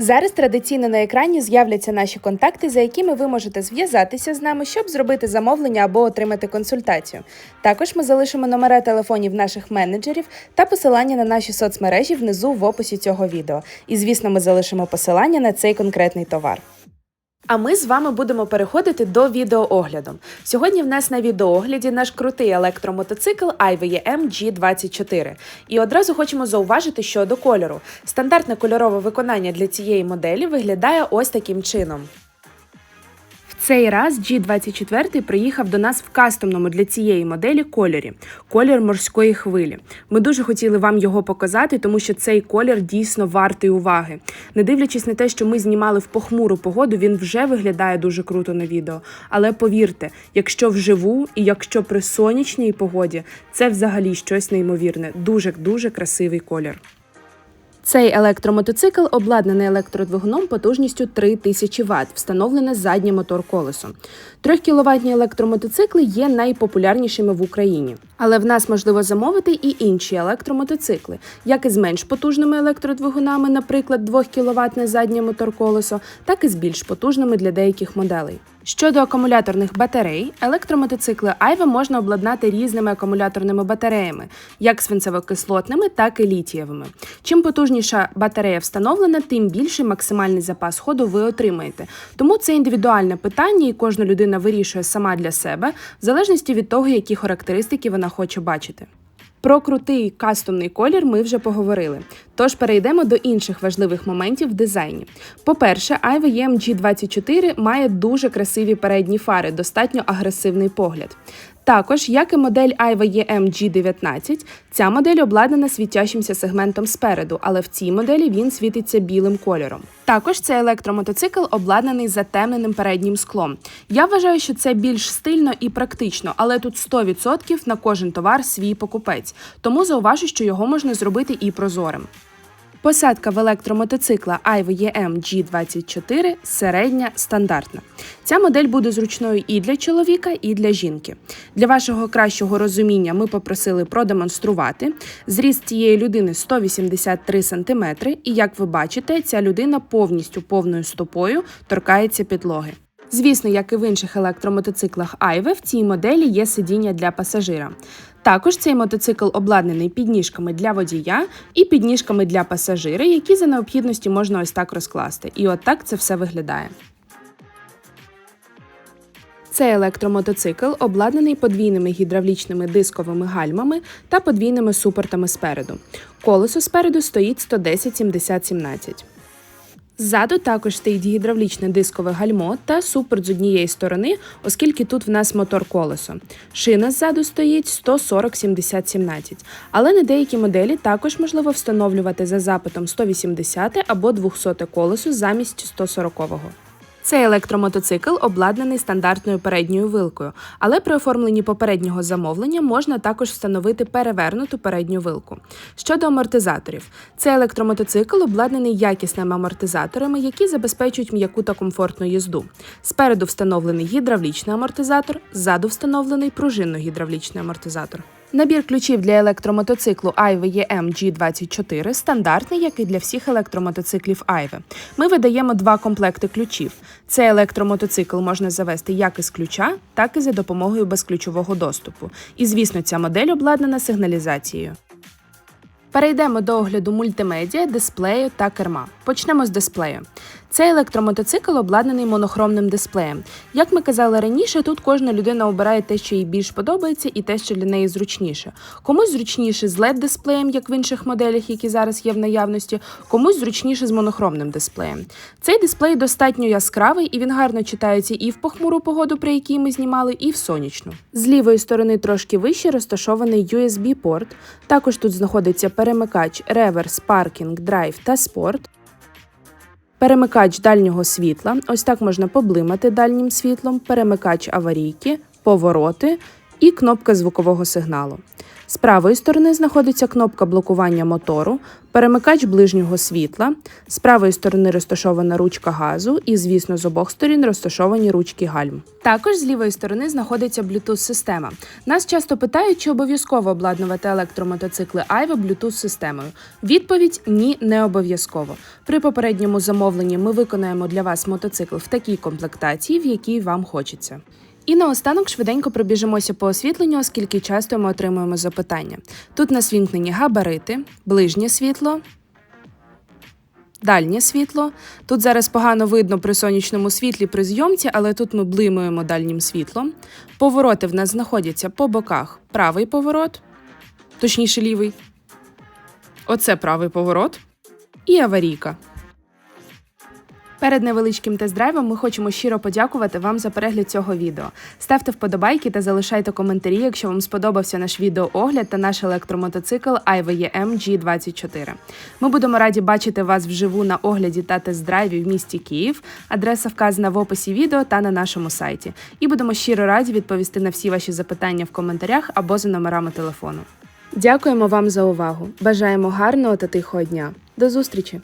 Зараз традиційно на екрані з'являться наші контакти, за якими ви можете зв'язатися з нами, щоб зробити замовлення або отримати консультацію. Також ми залишимо номера телефонів наших менеджерів та посилання на наші соцмережі внизу в описі цього відео. І, звісно, ми залишимо посилання на цей конкретний товар. А ми з вами будемо переходити до відеоогляду. Сьогодні в нас на відеоогляді наш крутий електромотоцикл IVM G24. І одразу хочемо зауважити щодо кольору. Стандартне кольорове виконання для цієї моделі виглядає ось таким чином. Цей раз G24 приїхав до нас в кастомному для цієї моделі кольорі колір морської хвилі. Ми дуже хотіли вам його показати, тому що цей колір дійсно вартий уваги. Не дивлячись на те, що ми знімали в похмуру погоду, він вже виглядає дуже круто на відео. Але повірте, якщо вживу і якщо при сонячній погоді, це взагалі щось неймовірне. Дуже дуже красивий колір. Цей електромотоцикл обладнаний електродвигуном потужністю 3000 Вт, встановлене заднє мотор колесо. 3 кіловатні електромотоцикли є найпопулярнішими в Україні. Але в нас можливо замовити і інші електромотоцикли, як і з менш потужними електродвигунами, наприклад, 2 кВт заднє мотор колесо, так і з більш потужними для деяких моделей. Щодо акумуляторних батарей, електромотоцикли Айва можна обладнати різними акумуляторними батареями, як свинцево-кислотними, так і літієвими. Чим потужніша батарея встановлена, тим більший максимальний запас ходу ви отримаєте. Тому це індивідуальне питання, і кожна людина вирішує сама для себе, в залежності від того, які характеристики вона хоче бачити. Про крутий кастомний колір ми вже поговорили. Тож перейдемо до інших важливих моментів в дизайні. По-перше, IVM G24 має дуже красиві передні фари, достатньо агресивний погляд. Також, як і модель Aiva EM G19, ця модель обладнана світящимся сегментом спереду, але в цій моделі він світиться білим кольором. Також цей електромотоцикл обладнаний затемненим переднім склом. Я вважаю, що це більш стильно і практично, але тут 100% на кожен товар свій покупець, тому зауважу, що його можна зробити і прозорим. Посадка в електромотоцикла Aiva EM G24 середня стандартна. Ця модель буде зручною і для чоловіка, і для жінки. Для вашого кращого розуміння ми попросили продемонструвати. Зріст цієї людини 183 см, і як ви бачите, ця людина повністю повною стопою торкається підлоги. Звісно, як і в інших електромотоциклах Айве, в цій моделі є сидіння для пасажира. Також цей мотоцикл обладнаний підніжками для водія і підніжками для пасажира, які за необхідності можна ось так розкласти. І от так це все виглядає. Цей електромотоцикл обладнаний подвійними гідравлічними дисковими гальмами та подвійними супортами спереду. Колесо спереду стоїть 110 70 17 Ззаду також стоїть гідравлічне дискове гальмо та супер з однієї сторони, оскільки тут в нас мотор колесо. Шина ззаду стоїть 140 70 17 але на деякі моделі також можливо встановлювати за запитом 180 або 200 колесо замість 140-го. Цей електромотоцикл обладнаний стандартною передньою вилкою, але при оформленні попереднього замовлення можна також встановити перевернуту передню вилку. Щодо амортизаторів, цей електромотоцикл обладнаний якісними амортизаторами, які забезпечують м'яку та комфортну їзду. Спереду встановлений гідравлічний амортизатор, ззаду встановлений пружинно-гідравлічний амортизатор. Набір ключів для електромотоциклу Aive EM G24 стандартний, як і для всіх електромотоциклів Aive. Ми видаємо два комплекти ключів. Цей електромотоцикл можна завести як із ключа, так і за допомогою безключового доступу. І, звісно, ця модель обладнана сигналізацією. Перейдемо до огляду мультимедіа, дисплею та керма. Почнемо з дисплею. Цей електромотоцикл обладнаний монохромним дисплеєм. Як ми казали раніше, тут кожна людина обирає те, що їй більш подобається, і те, що для неї зручніше. Комусь зручніше з led дисплеєм, як в інших моделях, які зараз є в наявності, комусь зручніше з монохромним дисплеєм. Цей дисплей достатньо яскравий і він гарно читається і в похмуру погоду, при якій ми знімали, і в сонячну. З лівої сторони трошки вище розташований USB-порт. Також тут знаходиться перемикач, реверс, паркінг, драйв та спорт. Перемикач дальнього світла. Ось так можна поблимати дальнім світлом, перемикач аварійки, повороти, і кнопка звукового сигналу. З правої сторони знаходиться кнопка блокування мотору, перемикач ближнього світла. З правої сторони розташована ручка газу, і, звісно, з обох сторін розташовані ручки гальм. Також з лівої сторони знаходиться Bluetooth-система. Нас часто питають, чи обов'язково обладнувати електромотоцикли Айва Bluetooth-системою. Відповідь ні, не обов'язково. При попередньому замовленні ми виконаємо для вас мотоцикл в такій комплектації, в якій вам хочеться. І наостанок швиденько пробіжимося по освітленню, оскільки часто ми отримуємо запитання. Тут нас вімкнені габарити, ближнє світло, дальнє світло. Тут зараз погано видно при сонячному світлі при зйомці, але тут ми блимуємо дальнім світлом. Повороти в нас знаходяться по боках. Правий поворот, точніше лівий. Оце правий поворот. І аварійка. Перед невеличким тест-драйвом ми хочемо щиро подякувати вам за перегляд цього відео. Ставте вподобайки та залишайте коментарі, якщо вам сподобався наш відеоогляд та наш електромотоцикл IVM G24. Ми будемо раді бачити вас вживу на огляді та тест-драйві в місті Київ. Адреса вказана в описі відео та на нашому сайті. І будемо щиро раді відповісти на всі ваші запитання в коментарях або за номерами телефону. Дякуємо вам за увагу. Бажаємо гарного та тихого дня. До зустрічі!